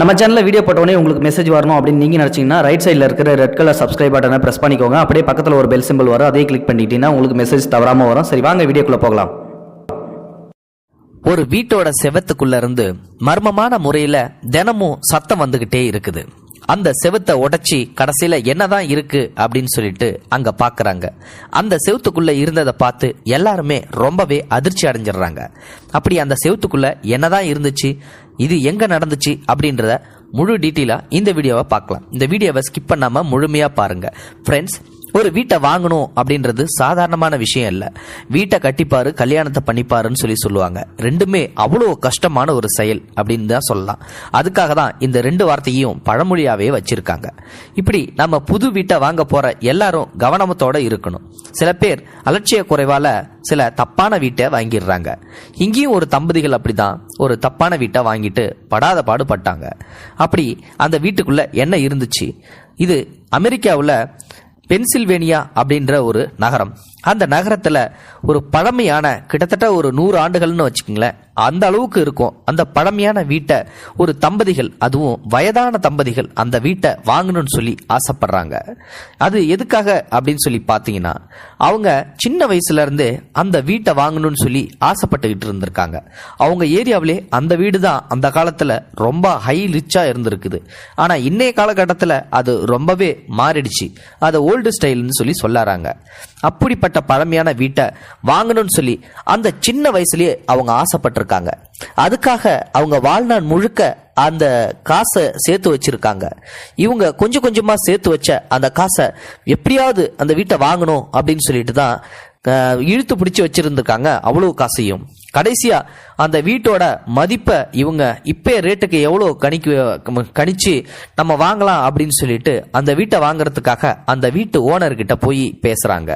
நம்ம சேனலில் வீடியோ போட்டோடனே உங்களுக்கு மெசேஜ் வரணும் அப்படின்னு நீங்கள் நினச்சிங்கன்னா ரைட் சைடில் இருக்கிற ரெட் கலர் சப்ஸ்கிரைப் பட்டனை ப்ரெஸ் பண்ணிக்கோங்க. அப்படியே பக்கத்தில் ஒரு பெல் சிம்பிள் வரும். அதே கிளிக் பண்ணிட்டீங்கன்னா உங்களுக்கு மெசேஜ் தவறாமல் வரும். சரி வாங்க வீடியோக்குள்ளே போகலாம். ஒரு வீட்டோட செவத்துக்குள்ள இருந்து மர்மமான முறையில தினமும் சத்தம் வந்துகிட்டே இருக்குது. அந்த செவத்தை உடைச்சி கடைசியில என்னதான் இருக்கு அப்படின்னு சொல்லிட்டு அங்க பாக்குறாங்க. அந்த செவத்துக்குள்ள இருந்ததை பார்த்து எல்லாருமே ரொம்பவே அதிர்ச்சி அடைஞ்சிடுறாங்க. அப்படி அந்த செவத்துக்குள்ள என்னதான் இருந்துச்சு இது எங்க நடந்துச்சு அப்படின்றத முழு டீட்டெயிலாக இந்த வீடியோவை பார்க்கலாம். இந்த வீடியோவை ஸ்கிப் பண்ணாமல் முழுமையாக பாருங்கள் ஃப்ரெண்ட்ஸ் ஒரு வீட்டை வாங்கணும் அப்படின்றது சாதாரணமான விஷயம் இல்லை. வீட்டை கட்டிப்பாரு கல்யாணத்தை பண்ணிப்பாருன்னு சொல்லி சொல்லுவாங்க. ரெண்டுமே அவ்வளோ கஷ்டமான ஒரு செயல் அப்படின்னு தான் சொல்லலாம். அதுக்காக தான் இந்த ரெண்டு வார்த்தையும் பழமொழியாகவே வச்சிருக்காங்க. இப்படி நம்ம புது வீட்டை வாங்க போற எல்லாரும் கவனமத்தோட இருக்கணும். சில பேர் அலட்சிய குறைவால சில தப்பான வீட்டை வாங்கிடுறாங்க. இங்கேயும் ஒரு தம்பதிகள் அப்படிதான். ஒரு தப்பான வீட்டை வாங்கிட்டு படாத பாடுபட்டாங்க. அப்படி அந்த வீட்டுக்குள்ள என்ன இருந்துச்சு? இது அமெரிக்காவில் பென்சில்வேனியா அப்படின்ற ஒரு நகரம். அந்த நகரத்தில் ஒரு பழமையான கிட்டத்தட்ட ஒரு நூறு ஆண்டுகள்னு வச்சுக்கோங்களேன். அந்த அளவுக்கு இருக்கும். அந்த பழமையான வீட்டை ஒரு தம்பதிகள் அதுவும் வயதான தம்பதிகள் அந்த வீட்டை வாங்கணும்னு சொல்லி ஆசைப்படுறாங்க. அது எதுக்காக அப்படின்னு சொல்லி பார்த்தீங்கன்னா அவங்க சின்ன வயசுல இருந்தே அந்த வீட்டை வாங்கணும்னு சொல்லி ஆசைப்பட்டுக்கிட்டு இருந்திருக்காங்க. அவங்க ஏரியாவிலே அந்த வீடு தான் அந்த காலத்தில் ரொம்ப ஹை ரிச்சாக இருந்திருக்குது. ஆனால் இன்னைய காலகட்டத்தில் அது ரொம்பவே மாறிடுச்சு. அதை ஓல்டு ஸ்டைல்னு சொல்லி சொல்லாறாங்க. அப்படிப்பட்ட பழமையான வீட்டை வாங்கணும்னு சொல்லி அந்த சின்ன வயசுலேயே அவங்க ஆசைப்பட்டிருக்காங்க. அதுக்காக அவங்க வாழ்நாள் முழுக்க அந்த காசை சேர்த்து வச்சிருக்காங்க. இவங்க கொஞ்சம் கொஞ்சமா சேர்த்து வச்ச அந்த காசை எப்படியாவது அந்த வீட்டை வாங்கணும் அப்படின்னு சொல்லிட்டு தான் இழுத்து பிடிச்சி வச்சிருந்திருக்காங்க அவ்வளவு காசையும். கடைசியா அந்த வீட்டோட மதிப்பை இவங்க இப்போ ரேட்டுக்கு எவ்வளோ கணிக்கு கணிச்சு நம்ம வாங்கலாம் அப்படின்னு சொல்லிட்டு அந்த வீட்டை வாங்குறதுக்காக அந்த வீட்டு ஓனர்கிட்ட போய் பேசுறாங்க.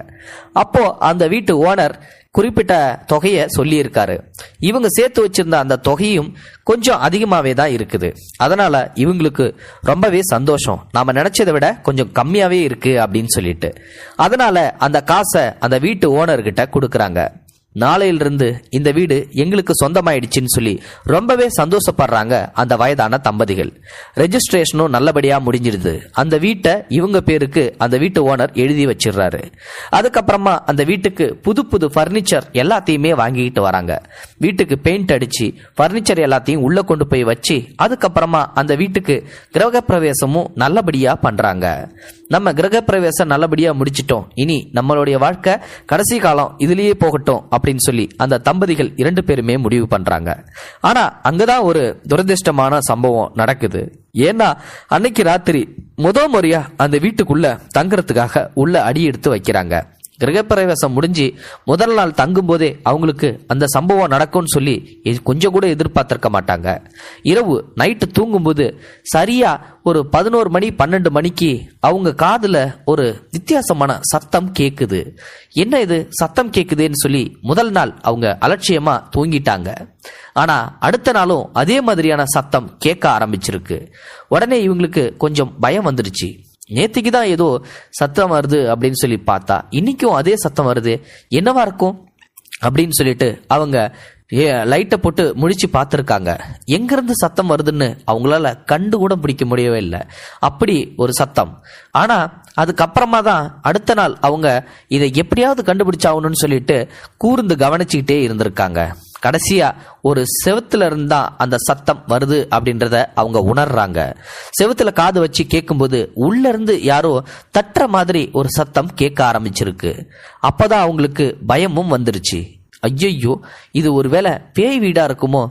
அப்போ அந்த வீட்டு ஓனர் குறிப்பிட்ட தொகையை சொல்லியிருக்காரு. இவங்க சேர்த்து வச்சிருந்த அந்த தொகையும் கொஞ்சம் அதிகமாகவே தான் இருக்குது. அதனால இவங்களுக்கு ரொம்பவே சந்தோஷம். நாம் நினைச்சதை விட கொஞ்சம் கம்மியாகவே இருக்கு அப்படின்னு சொல்லிட்டு. அதனால அந்த காசை அந்த வீட்டு ஓனர்கிட்ட கொடுக்குறாங்க. நாளையிலிருந்து இந்த வீடு எங்களுக்கு சொந்தமாயிடுச்சுன்னு சொல்லி ரொம்பவே சந்தோஷப்படுறாங்க அந்த வயதான தம்பதிகள். ரெஜிஸ்ட்ரேஷனும் நல்லபடியாக முடிஞ்சிடுது அந்த வீட்டை இவங்க பேருக்கு அந்த வீட்டு ஓனர் எழுதி வச்சிடுறாரு. அதுக்கப்புறமா அந்த வீட்டுக்கு புது புது ஃபர்னிச்சர் எல்லாத்தையுமே வாங்கிக்கிட்டு வராங்க. வீட்டுக்கு பெயிண்ட் அடித்து ஃபர்னிச்சர் எல்லாத்தையும் உள்ளே கொண்டு போய் வச்சு அதுக்கப்புறமா அந்த வீட்டுக்கு கிரகப்பிரவேசமும் நல்லபடியாக பண்ணுறாங்க நம்ம கிரகப்பிரவேசம் நல்லபடியாக முடிச்சிட்டோம். இனி நம்மளுடைய வாழ்க்கை கடைசி காலம் இதுலேயே போகட்டும் அப்படின்னு சொல்லி அந்த தம்பதிகள் இரண்டு பேருமே முடிவு பண்ணுறாங்க ஆனால் அங்கே தான் ஒரு துரதிர்ஷ்டமான சம்பவம் நடக்குது. ஏன்னா அன்னைக்கு ராத்திரி முத முறையாக அந்த வீட்டுக்குள்ளே தங்குறதுக்காக உள்ள அடி எடுத்து வைக்கிறாங்க. கிரகப்பிரவேசம் முடிஞ்சு முதல் நாள் தங்கும்போதே அவங்களுக்கு அந்த சம்பவம் நடக்கும்னு சொல்லி கொஞ்சம் கூட எதிர்பார்த்திருக்க மாட்டாங்க. இரவு நைட்டு தூங்கும்போது சரியா ஒரு பதினோரு மணி பன்னெண்டு மணிக்கு அவங்க காதில் ஒரு வித்தியாசமான சத்தம் கேட்குது என்ன இது? சத்தம் கேட்குதுன்னு சொல்லி முதல் நாள் அவங்க அலட்சியமாக தூங்கிட்டாங்க. ஆனால் அடுத்த நாளும் அதே மாதிரியான சத்தம் கேட்க ஆரம்பிச்சிருக்கு. உடனே இவங்களுக்கு கொஞ்சம் பயம் வந்துருச்சு. நேத்திக்கு தான் ஏதோ சத்தம் வருது அப்படின்னு சொல்லி பார்த்தா இன்னைக்கும் அதே சத்தம் வருது. என்னவா இருக்கும்? அப்படின்னு சொல்லிட்டு அவங்க லைட்டை போட்டு முழிச்சு பார்த்துருக்காங்க. எங்கேருந்து சத்தம் வருதுன்னு அவங்களால கண்டு கூட பிடிக்க முடியவே இல்லை. அப்படி ஒரு சத்தம். ஆனால் அதுக்கப்புறமா தான் அடுத்த நாள் அவங்க இதை எப்படியாவது கண்டுபிடிச்சாகணும்னு சொல்லிட்டு கூர்ந்து கவனிச்சுக்கிட்டே இருந்திருக்காங்க. கடைசியா ஒரு செவுத்துல இருந்தா அந்த சத்தம் வருது அப்படின்றத அவங்க உணர்றாங்க. செவத்துல காது வச்சு கேட்கும்போது உள்ள இருந்து யாரோ தட்டுற மாதிரி ஒரு சத்தம் கேட்க ஆரம்பிச்சிருக்கு. அப்பதான் அவங்களுக்கு பயமும் வந்துருச்சு. ஐயையோ இது ஒருவேளை பேய் வீடா இருக்குமோ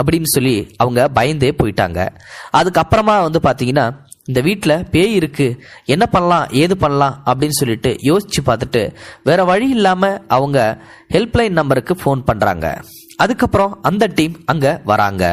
அப்படின்னு சொல்லி அவங்க பயந்தே போயிட்டாங்க. அதுக்கப்புறமா வந்து பாத்தீங்கன்னா இந்த வீட்டில் பேய் இருக்கு என்ன பண்ணலாம் ஏது பண்ணலாம் அப்படின்னு சொல்லிட்டு யோசிச்சு பார்த்துட்டு வேற வழி இல்லாமல் அவங்க ஹெல்ப்லைன் நம்பருக்கு ஃபோன் பண்ணுறாங்க அதுக்கப்புறம் அந்த டீம் அங்கே வராங்க.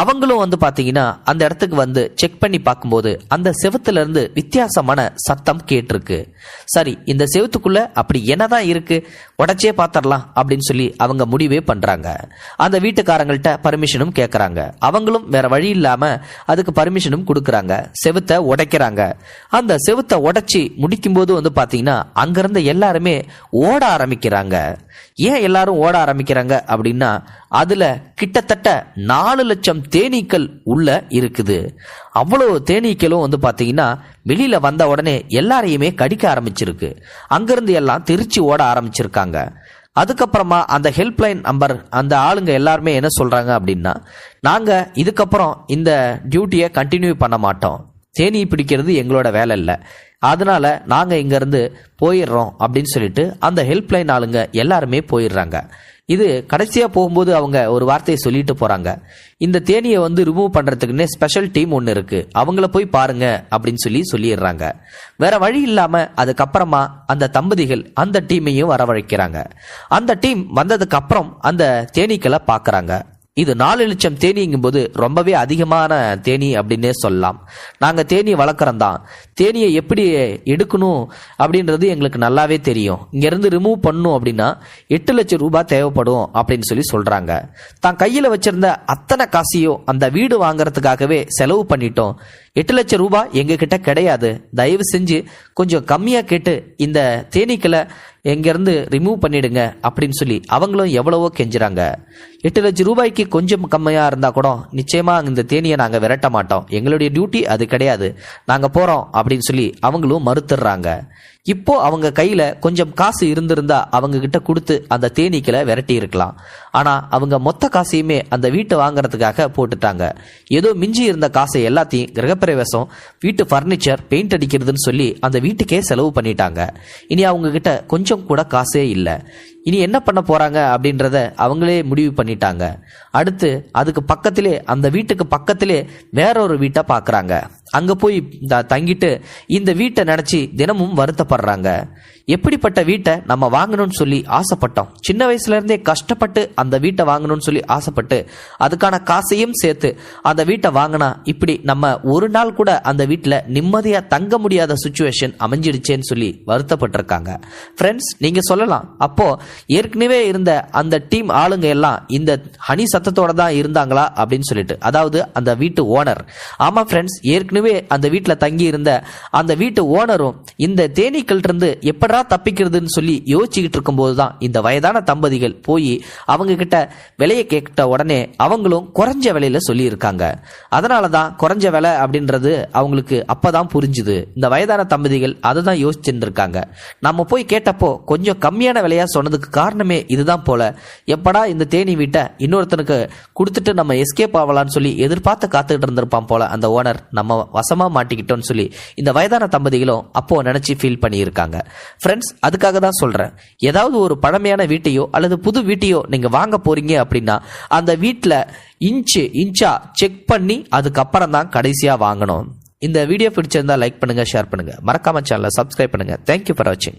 அவங்களும் வந்து பார்த்தீங்கன்னா அந்த இடத்துக்கு வந்து செக் பண்ணி பார்க்கும்போது அந்த செவத்துலேருந்து வித்தியாசமான சத்தம் கேட்டிருக்கு. சரி இந்த செவத்துக்குள்ளே அப்படி என்னதான் இருக்கு? உடச்சே பார்த்துடலாம் அப்படின்னு சொல்லி அவங்க முடிவே பண்ணுறாங்க அந்த வீட்டுக்காரங்கள்ட்ட பர்மிஷனும் கேட்குறாங்க அவங்களும் வேற வழி இல்லாமல் அதுக்கு பர்மிஷனும் கொடுக்குறாங்க. செவுத்த உடைக்கிறாங்க. அந்த செவுத்த உடைச்சி முடிக்கும்போது வந்து பார்த்தீங்கன்னா அங்கேருந்து எல்லாருமே ஓட ஆரம்பிக்கிறாங்க. ஏன் எல்லாரும் ஓட ஆரம்பிக்கிறாங்க அப்படின்னா அதுல கிட்டத்தட்ட நாலு லட்சம் தேனீக்கள் உள்ள இருக்குது. அவ்வளோ தேனீக்களும் வந்து பார்த்தீங்கன்னா வெளியில வந்த உடனே எல்லாரையுமே கடிக்க ஆரம்பிச்சிருக்கு. அங்கிருந்து எல்லாம் திருச்சி ஓட ஆரம்பிச்சிருக்காங்க. அதுக்கப்புறமா அந்த ஹெல்ப்லைன் நம்பர் அந்த ஆளுங்க எல்லாருமே என்ன சொல்றாங்க அப்படின்னா நாங்க இதுக்கப்புறம் இந்த டியூட்டியை கண்டினியூ பண்ண மாட்டோம். தேனீ பிடிக்கிறது எங்களோட வேலை இல்லை. அதனால நாங்கள் இங்கேருந்து போயிடுறோம். அப்படின்னு சொல்லிட்டு அந்த ஹெல்ப்லைன் ஆளுங்க எல்லாருமே போயிடுறாங்க. இது கடைசியாக போகும்போது அவங்க ஒரு வார்த்தையை சொல்லிட்டு போகிறாங்க இந்த தேனியை வந்து ரிமூவ் பண்ணுறதுக்குன்னே ஸ்பெஷல் டீம் ஒன்று இருக்குது அவங்கள போய் பாருங்க அப்படின்னு சொல்லி சொல்லிடுறாங்க. வேற வழி இல்லாமல் அதுக்கப்புறமா அந்த தம்பதிகள் அந்த டீமையும் வரவழைக்கிறாங்க. அந்த டீம் வந்ததுக்கப்புறம் அந்த தேனீக்களை பார்க்குறாங்க. இது நாலு லட்சம் தேனிங்கும் போது ரொம்பவே அதிகமான தேனி அப்படின்னே சொல்லலாம். நாங்கள் தேனி வளர்க்குறோம் தான் தேனியை எப்படி எடுக்கணும் அப்படின்றது எங்களுக்கு நல்லாவே தெரியும். இங்கேருந்து ரிமூவ் பண்ணணும் அப்படின்னா எட்டு லட்சம் ரூபாய் தேவைப்படும் அப்படின்னு சொல்லி சொல்கிறாங்க தான் கையில் வச்சிருந்த அத்தனை காசையும் அந்த வீடு வாங்குறதுக்காகவே செலவு பண்ணிட்டோம். எட்டு லட்சம் ரூபாய் எங்ககிட்ட கிடையாது. தயவு செஞ்சு கொஞ்சம் கம்மியாக கேட்டு இந்த தேனீக்களை எங்கேருந்து ரிமூவ் பண்ணிடுங்க அப்படின்னு சொல்லி அவங்களும் எவ்வளவோ கெஞ்சுறாங்க. எட்டு லட்சம் ரூபாய்க்கு கொஞ்சம் கம்மியாக இருந்தால் கூட நிச்சயமாக இந்த தேனியை நாங்கள் விரட்ட மாட்டோம். எங்களுடைய டியூட்டி அது கிடையாது. நாங்கள் போகிறோம் அப்படின்னு சொல்லி அவங்களும் மறுத்துடுறாங்க. இப்போ அவங்க கையில கொஞ்சம் காசு இருந்திருந்தா அவங்க கிட்ட கொடுத்து அந்த தேனீக்களை விரட்டி இருக்கலாம். ஆனா அவங்க மொத்த காசையுமே அந்த வீட்டை வாங்குறதுக்காக போட்டுட்டாங்க. ஏதோ மிஞ்சி இருந்த காசை எல்லாத்தையும் கிரகப்பிரவேசம் வீட்டு ஃபர்னிச்சர் பெயிண்ட் அடிக்கிறதுன்னு சொல்லி அந்த வீட்டுக்கே செலவு பண்ணிட்டாங்க. இனி அவங்க கிட்ட கொஞ்சம் கூட காசே இல்லை. இனி என்ன பண்ண போறாங்க அப்படின்றத அவங்களே முடிவு பண்ணிட்டாங்க. அடுத்து அதுக்கு பக்கத்திலே அந்த வீட்டுக்கு பக்கத்திலே வேற ஒரு வீட்டை பார்க்குறாங்க அங்க போய் தங்கிட்டு இந்த வீட்டை நினைச்சு தினமும் வருத்தப்படுறாங்க. எப்படிப்பட்ட வீட்டை நம்ம வாங்கணும்னு சொல்லி ஆசைப்பட்டோம். சின்ன வயசுல இருந்தே கஷ்டப்பட்டு அந்த வீட்டை வாங்கணும்னு சொல்லி ஆசைப்பட்டு அதுக்கான காசையும் சேர்த்து அந்த வீட்டை வாங்கினா இப்படி நம்ம ஒரு நாள் கூட அந்த வீட்டில் நிம்மதியா தங்க முடியாத சுச்சுவேஷன் அமைஞ்சிடுச்சேன்னு சொல்லி வருத்தப்பட்டிருக்காங்க. ஃப்ரெண்ட்ஸ் நீங்க சொல்லலாம். அப்போ ஏற்கனவே இருந்த அந்த டீம் ஆளுங்க எல்லாம் இந்த ஹனி சத்தத்தோட தான் இருந்தாங்களா அப்படின்னு சொல்லிட்டு. அதாவது அந்த வீட்டு ஓனர். ஆமா ஃப்ரெண்ட்ஸ் ஏற்கனவே அந்த வீட்டில் தங்கி இருந்த அந்த வீட்டு ஓனரும் இந்த தேனீக்கள் இருந்து எப்படா தப்பிக்கிறதுன்னு சொல்லி யோசிச்சுக்கிட்டு இருக்கும்போது தான் இந்த வயதான தம்பதிகள் போய் அவங்க கிட்ட விலையை கேட்ட உடனே அவங்களும் குறைஞ்ச விலையில சொல்லியிருக்காங்க. அதனால தான் குறைஞ்ச விலை அப்படின்றது அவங்களுக்கு அப்பதான் புரிஞ்சுது. இந்த வயதான தம்பதிகள் அதை தான் யோசிச்சுட்டு இருக்காங்க. நம்ம போய் கேட்டப்போ கொஞ்சம் கம்மியான விலையா சொன்னதுக்கு காரணமே இதுதான் போல. எப்படா இந்த தேனி வீட்டை இன்னொருத்தனுக்கு கொடுத்துட்டு நம்ம எஸ்கேப் ஆகலான்னு சொல்லி எதிர்பார்த்து காத்துக்கிட்டு இருந்திருப்பான் போல அந்த ஓனர் நம்ம வசமா மாட்டிக்கிட்டோம்னு சொல்லி இந்த வயதான தம்பதிகளும் அப்போ நினைச்சு ஃபீல் பண்ணியிருக்காங்க. ஃப்ரெண்ட்ஸ் அதுக்காக தான் சொல்றேன். ஏதாவது ஒரு பழமையான வீட்டையோ அல்லது புது வீட்டையோ நீங்க வாங்க போறீங்க அப்படின்னா அந்த வீட்டில் இன்ச்சு இன்ச்சா செக் பண்ணி அதுக்கப்புறம் தான் கடைசியாக வாங்கணும். இந்த வீடியோ பிடிச்சிருந்தா லைக் பண்ணுங்க ஷேர் பண்ணுங்க. மறக்காம சேனலை சப்ஸ்கிரைப் பண்ணுங்க. தேங்க்யூ ஃபார் வாட்சிங்